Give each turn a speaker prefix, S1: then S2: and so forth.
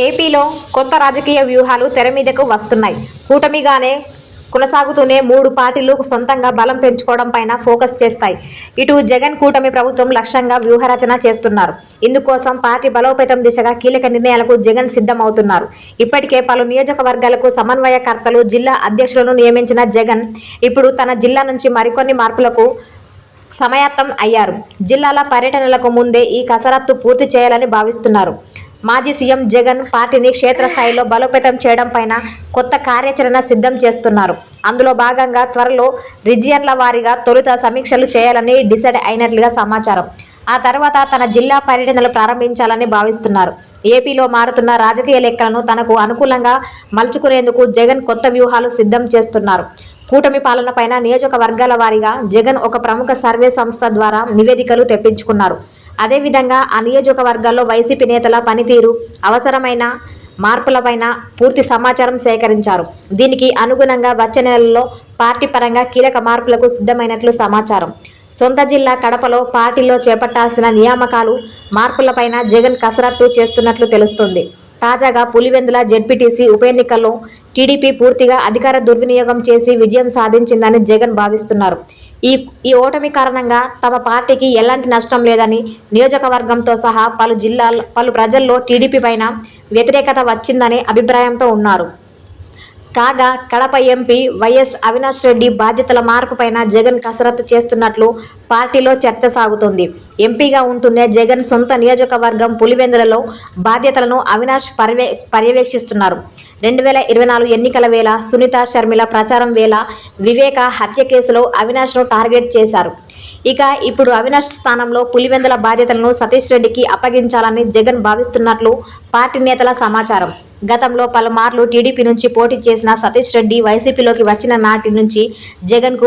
S1: ఏపీలో కొత్త రాజకీయ వ్యూహాలు తెర మీదకు వస్తున్నాయి. కూటమిగానే కొనసాగుతూనే మూడు పార్టీలు సొంతంగా బలం పెంచుకోవడం పైన ఫోకస్ చేస్తాయి. ఇటు జగన్ కూటమి ప్రభుత్వం లక్ష్యంగా వ్యూహరచన చేస్తున్నారు. ఇందుకోసం పార్టీ బలోపేతం దిశగా కీలక నిర్ణయాలకు జగన్ సిద్ధమవుతున్నారు. ఇప్పటికే పలు నియోజకవర్గాలకు సమన్వయకర్తలు జిల్లా అధ్యక్షులను నియమించిన జగన్ ఇప్పుడు తన జిల్లా నుంచి మరికొన్ని మార్పులకు సమాయత్తం అయ్యారు. జిల్లాల పర్యటనలకు ముందే ఈ కసరత్తు పూర్తి చేయాలని భావిస్తున్నారు. మాజీ సీఎం జగన్ పార్టీని క్షేత్రస్థాయిలో బలోపేతం చేయడం పైన కొత్త కార్యాచరణ సిద్ధం చేస్తున్నారు. అందులో భాగంగా త్వరలో రిజియన్ల వారీగా తొలుత సమీక్షలు చేయాలని డిసైడ్ అయినట్లుగా సమాచారం. ఆ తర్వాత తన జిల్లా పర్యటనలు ప్రారంభించాలని భావిస్తున్నారు. ఏపీలో మారుతున్న రాజకీయ లెక్కలను తనకు అనుకూలంగా మలుచుకునేందుకు జగన్ కొత్త వ్యూహాలు సిద్ధం చేస్తున్నారు. కూటమి పాలనపైన నియోజకవర్గాల వారీగా జగన్ ఒక ప్రముఖ సర్వే సంస్థ ద్వారా నివేదికలు తెప్పించుకున్నారు. అదేవిధంగా ఆ నియోజకవర్గాల్లో వైసీపీ నేతల పనితీరు అవసరమైన మార్పులపైన పూర్తి సమాచారం సేకరించారు. దీనికి అనుగుణంగా వచ్చే నెలలో పార్టీ పరంగా కీలక మార్పులకు సిద్ధమైనట్లు సమాచారం. సొంత జిల్లా కడపలో పార్టీలో చేపట్టాల్సిన నియామకాలు మార్పులపైన జగన్ కసరత్తు చేస్తున్నట్లు తెలుస్తుంది. తాజాగా పులివెందుల జెడ్పీటీసీ ఉప ఎన్నికల్లో టీడీపీ పూర్తిగా అధికార దుర్వినియోగం చేసి విజయం సాధించిందని జగన్ భావిస్తున్నారు. ఈ ఈ ఓటమి కారణంగా తమ పార్టీకి ఎలాంటి నష్టం లేదని నియోజకవర్గంతో సహా పలు జిల్లాల పలు ప్రజల్లో టీడీపీ పైన వ్యతిరేకత వచ్చిందనే అభిప్రాయంతో ఉన్నారు. కాగా కడప ఎంపీ వైఎస్ అవినాష్ రెడ్డి బాధ్యతల మార్పుపైన జగన్ కసరత్తు చేస్తున్నట్లు పార్టీలో చర్చ సాగుతోంది. ఎంపీగా ఉంటూనే జగన్ సొంత నియోజకవర్గం పులివెందులలో బాధ్యతలను అవినాష్ పర్యవే పర్యవేక్షిస్తున్నారు. రెండు వేల ఇరవై నాలుగు ఎన్నికల వేళ సునీత షర్మిల ప్రచారం వేళ వివేక హత్య కేసులో అవినాష్ను టార్గెట్ చేశారు. ఇక ఇప్పుడు అవినాష్ స్థానంలో పులివెందుల బాధ్యతలను సతీష్ రెడ్డికి అప్పగించాలని జగన్ భావిస్తున్నట్లు పార్టీ నేతల సమాచారం. గతంలో పలుమార్లు టీడీపీ నుంచి పోటీ చేసిన సతీష్ రెడ్డి వైసీపీలోకి వచ్చిన నాటి నుంచి జగన్కు